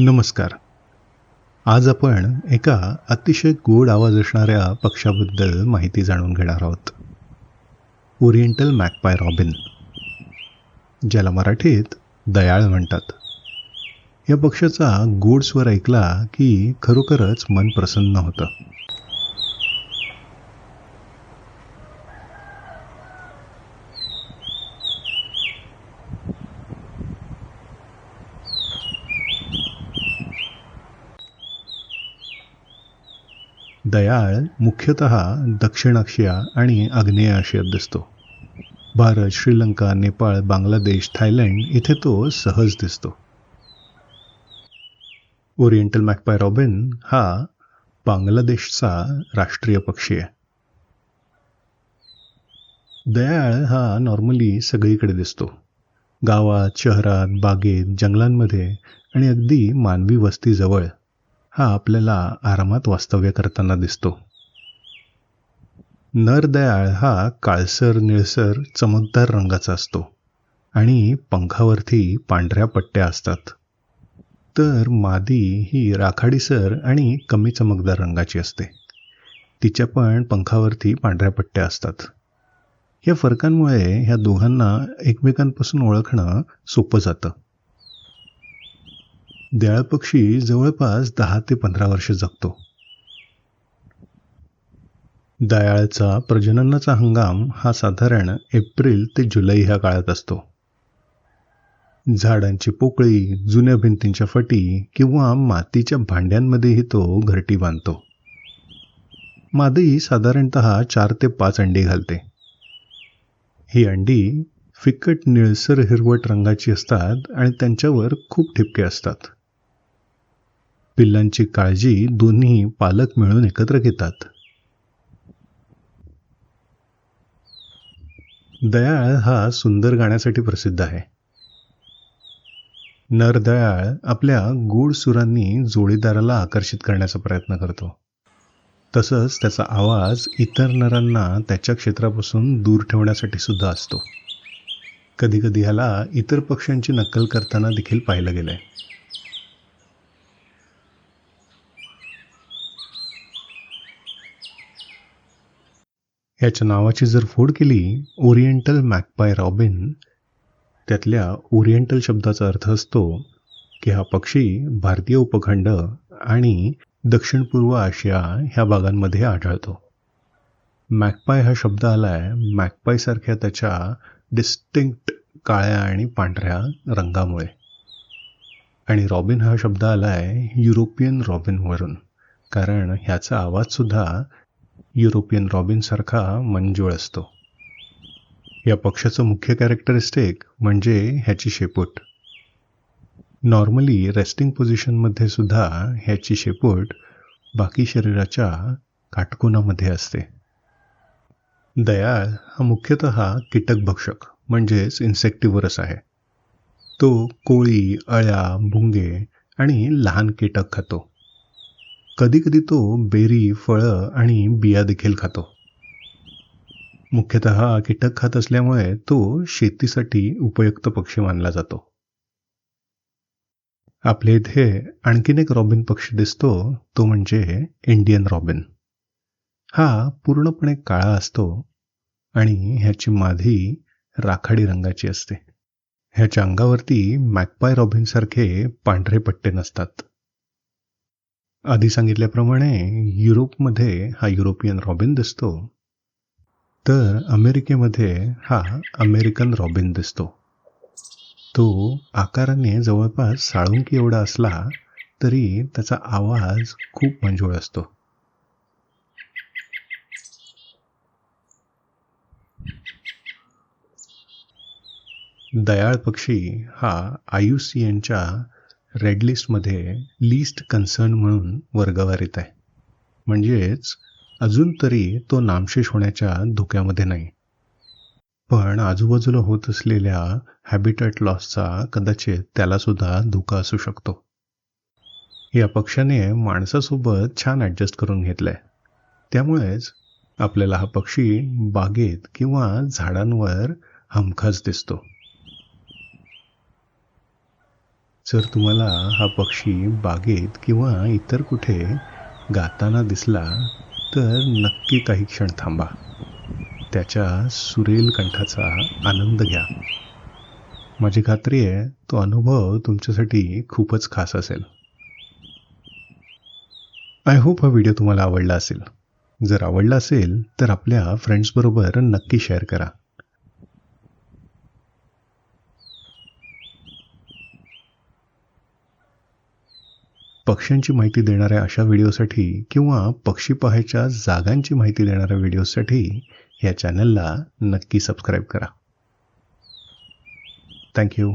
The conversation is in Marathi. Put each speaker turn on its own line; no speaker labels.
नमस्कार. आज आपण एका अतिशय गोड आवाज असणाऱ्या पक्षाबद्दल माहिती जाणून घेणार आहोत. ओरिएंटल मॅकपाय रॉबिन ज्याला मराठीत दयाळ म्हणतात. या पक्षाचा गोड स्वर ऐकला की खरोखरच मन प्रसन्न होतं. दयाळ मुख्यतः दक्षिण आशिया आणि आग्नेय आशियात दिसतो. भारत श्रीलंका नेपाळ बांगलादेश थायलंड इथे तो सहज दिसतो. ओरिएंटल मॅकपाय रॉबिन हा बांगलादेशचा राष्ट्रीय पक्षी आहे. दयाळ हा नॉर्मली सगळीकडे दिसतो. गावात शहरात बागेत जंगलांमध्ये आणि अगदी मानवी वस्तीजवळ. हा आपल्याला आरामात वास्तव्य करताना दिसतो. नरदयाळ हा काळसर निळसर चमकदार रंगाचा असतो आणि पंखावरती पांढऱ्या पट्ट्या असतात. तर मादी ही राखाडीसर आणि कमी चमकदार रंगाची असते. तिच्या पण पंखावरती पांढऱ्या पट्ट्या असतात. या फरकांमुळे ह्या दोघांना एकमेकांपासून ओळखणं सोपं जातं. दयाळ पक्षी जवळपास दहा ते पंधरा वर्ष जगतो. दयाळचा प्रजननाचा हंगाम हा साधारण एप्रिल ते जुलै ह्या काळात असतो. झाडांची पोकळी जुन्या भिंतींच्या फटी किंवा मातीच्या भांड्यांमध्येही तो घरटी बांधतो. मादी साधारणत चार ते पाच अंडी घालते. ही अंडी फिकट निळसर हिरवट रंगाची असतात आणि त्यांच्यावर खूप ठिपके असतात. पिल्लांची काळजी दोन्ही पालक मिळून एकत्र घेतात. दयाळ हा सुंदर गाण्यासाठी प्रसिद्ध आहे. नर दयाळ आपल्या गूढ सुरांनी जोडीदाराला आकर्षित करण्याचा प्रयत्न करतो. तसंच त्याचा आवाज इतर नरांना त्याच्या क्षेत्रापासून दूर ठेवण्यासाठी सुद्धा असतो. कधीकधी ह्याला इतर पक्ष्यांची नक्कल करताना देखील पाहिलं गेलंय. याच्या नावाची जर फोड केली ओरिएंटल मॅकपाय रॉबिन त्यातल्या ओरिएंटल शब्दाचा अर्थ असतो की हा पक्षी भारतीय उपखंड आणि दक्षिण पूर्व आशिया ह्या भागांमध्ये आढळतो. मॅकपाय हा शब्द आलाय मॅकपायसारख्या त्याच्या डिस्टिंक्ट काळ्या आणि पांढऱ्या रंगामुळे. आणि रॉबिन हा शब्द आलाय युरोपियन रॉबिनवरून कारण ह्याचा आवाजसुद्धा युरोपियन रॉबिनसारखा मंजूळ असतो. या पक्षाचं मुख्य कॅरेक्टरिस्टिक म्हणजे ह्याची शेपूट. नॉर्मली रेस्टिंग पोझिशनमध्ये सुद्धा ह्याची शेपूट बाकी शरीराच्या काटकोनामध्ये असते. दयाळ हा मुख्यतः कीटक भक्षक म्हणजेच इन्सेक्टिव्हरस आहे. तो कोळी अळ्या भुंगे आणि लहान कीटक खातो. कधीकधी तो बेरी फळं आणि बिया देखील खातो. मुख्यतः कीटक खात असल्यामुळे तो शेतीसाठी उपयुक्त पक्षी मानला जातो. आपल्या इथे आणखीन एक रॉबिन पक्षी दिसतो तो म्हणजे इंडियन रॉबिन. हा पूर्णपणे काळा असतो आणि ह्याची मादी राखाडी रंगाची असते. ह्याच्या अंगावरती मॅकपाय रॉबिनसारखे पांढरे पट्टे नसतात. आधी सांगितल्याप्रमाणे युरोपमध्ये हा युरोपियन रॉबिन दिसतो. तर अमेरिकेमध्ये हा अमेरिकन रॉबिन दिसतो. तो आकाराने जवळपास साळुंकी एवढा असला तरी त्याचा आवाज खूप मंजूळ असतो. दयाळ पक्षी हा आयुसीएनच्या रेड लिस्टमध्ये लिस्ट कन्सर्न म्हणून वर्गवारीत आहे. म्हणजेच अजून तरी तो नामशेष होण्याच्या धोक्यामध्ये नाही. पण आजूबाजूला होत असलेल्या हॅबिटॅट लॉसचा कदाचित त्यालासुद्धा धोका असू शकतो. या पक्षाने माणसासोबत छान ॲडजस्ट करून घेतलं आहे त्यामुळेच आपल्याला हा पक्षी बागेत किंवा झाडांवर हमखास दिसतो. जर तुम्हाला हा पक्षी बागेत किंवा इतर कुठे गाताना दिसला तर नक्की काही क्षण थांबा. त्याच्या सुरेल कंठाचा आनंद घ्या. माझी खात्री आहे तो अनुभव तुमच्यासाठी खूपच खास असेल. आय होप हा व्हिडिओ तुम्हाला आवडला असेल. जर आवडला असेल तर आपल्या फ्रेंड्सबरोबर नक्की शेअर करा. पक्ष्यांची माहिती देणाऱ्या अशा व्हिडिओसाठी किंवा पक्षी पाहायच्या जागांची माहिती देणाऱ्या व्हिडिओसाठी या चॅनलला नक्की सबस्क्राईब करा. थँक्यू